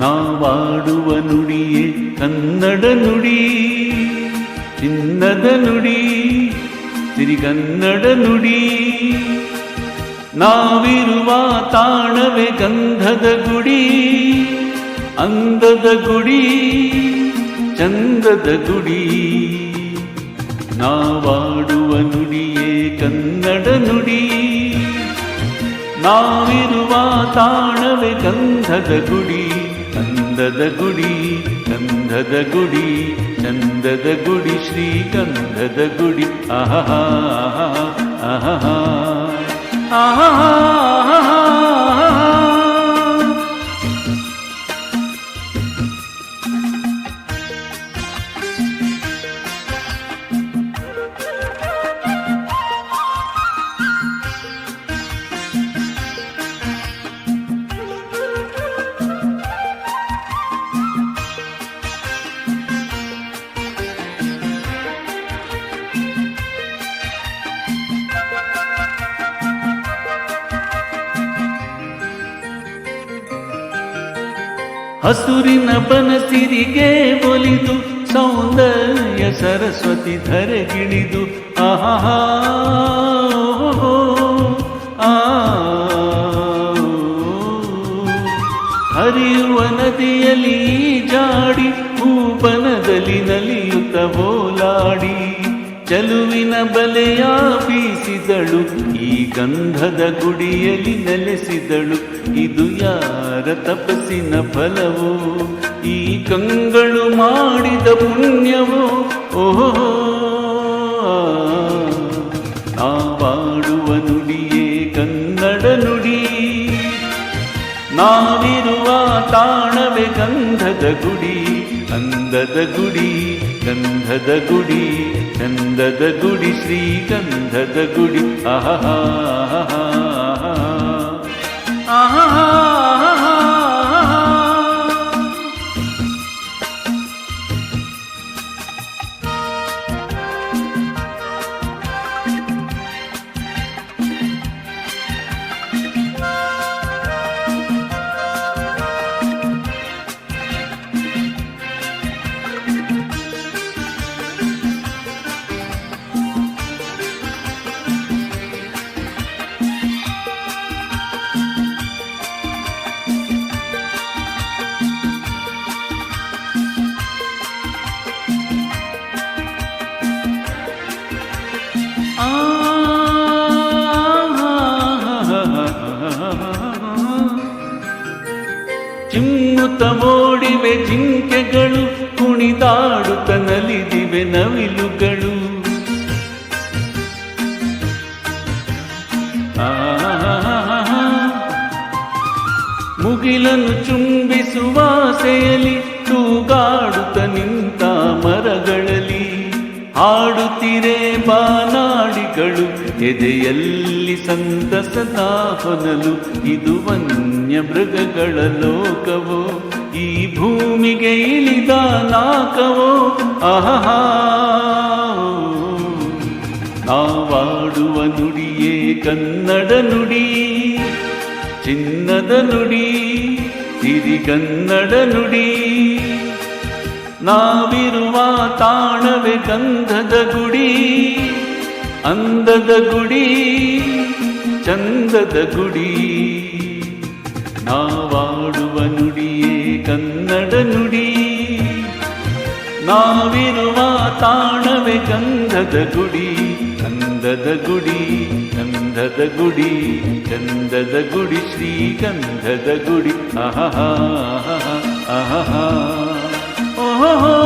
ನಾವಾಡುವ ನುಡಿಯೇ ಕನ್ನಡ ನುಡಿ ಚಿನ್ನದ ನುಡಿ ಸಿರಿಗನ್ನಡ ನುಡಿ ನಾವಿರುವ ತಾಣವೇ ಗಂಧದ ಗುಡಿ ಅಂದದ ಗುಡಿ ಚಂದದ ಗುಡಿ ನಾವಾಡುವ ನುಡಿಯೇ ಕನ್ನಡ ನುಡಿ. ನಾವಿರುವ ತಾಣವೇ ಗಂಧದ ಗುಡಿ ಗಂಧದ ಗುಡಿ ಗಂಧದ ಗುಡಿ ಚಂದದ ಗುಡಿ ಶ್ರೀ ಗಂಧದ ಗುಡಿ. ಆಹಾ ಆಹಾ ಆಹಾ ಹಸುರಿನ ಬನಸಿರಿಗೆ ಒಲಿದು ಸೌಂದರ್ಯ ಸರಸ್ವತಿ ಧರೆಗಿಳಿದು ಆಹಾ ಹರಿಯುವ ನದಿಯಲ್ಲಿ ಜಾಡಿ ಭೂಪನದಲ್ಲಿ ನಲಿಯುತ್ತ ಓಲಾಡಿ ಚಲುವಿನ ಬಲೆಯ ಬೀಸಿದಳು, ಈ ಗಂಧದ ಗುಡಿಯಲ್ಲಿ ನೆಲೆಸಿದಳು. ಇದು ಯಾರ ತಪಸ್ಸಿನ ಫಲವೋ? ಈ ಕಂಗಳು ಮಾಡಿದ ಪುಣ್ಯವೋ? ಓಹೋ! ಆ ಬಾಡುವ ನುಡಿಯೇ ಕನ್ನಡ ನುಡಿ. ನಾವಿರುವ ತಾಣವೇ ಗಂಧದ ಗುಡಿ, ಅಂದದ ಗುಡಿ, ಗಂಧದ ಗುಡಿ. ಚಂದದ ಗುಡಿ ಶ್ರೀಗಂಧದ ಗುಡಿ ಆಹಾ ಆಹಾ ಚಿಮ್ಮುತ್ತ ಓಡಿವೆ ಜಿಂಕೆಗಳು ಕುಣಿದಾಡುತ್ತ ನಲಿದಿವೆ ನವಿಲುಗಳು. ಮುಗಿಲನ್ನು ಚುಂಬಿಸುವಾಸೆಯಲ್ಲಿ ತೂಗಾಡುತ್ತ ಹಾಡುತ್ತಿರೆ ಬಾನಾಡಿಗಳು, ಎದೆಯಲ್ಲಿ ಸಂತಸದ ಹೊನಲು ಇದು ವನ್ಯ ಮೃಗಗಳ ಲೋಕವೋ? ಈ ಭೂಮಿಗೆ ಇಳಿದ ನಾಕವೋ? ಆಹಾ ನಾವಾಡುವ ನುಡಿಯೇ ಕನ್ನಡ ನುಡಿ, ಚಿನ್ನದ ನುಡಿ ಸಿರಿಗನ್ನಡ ನುಡಿ. ನಾವಿರುವ ತಾಣವೆ ಗಂಧದ ಗುಡಿ, ಅಂದದ ಗುಡಿ, ಚಂದದ ಗುಡಿ. ನಾವಾಡುವ ನುಡಿಯೇ ಕನ್ನಡ ನುಡಿ, ನಾವಿರುವ ತಾಣವೆ ಗಂಧದ ಗುಡಿ ಗಂಧದ ಗುಡಿ ಗಂಧದ ಗುಡಿ, ಚಂದದ ಗುಡಿ ಶ್ರೀ ಗಂಧದ ಗುಡಿ ಆಹಾ ಆಹಾ ಓಹೋ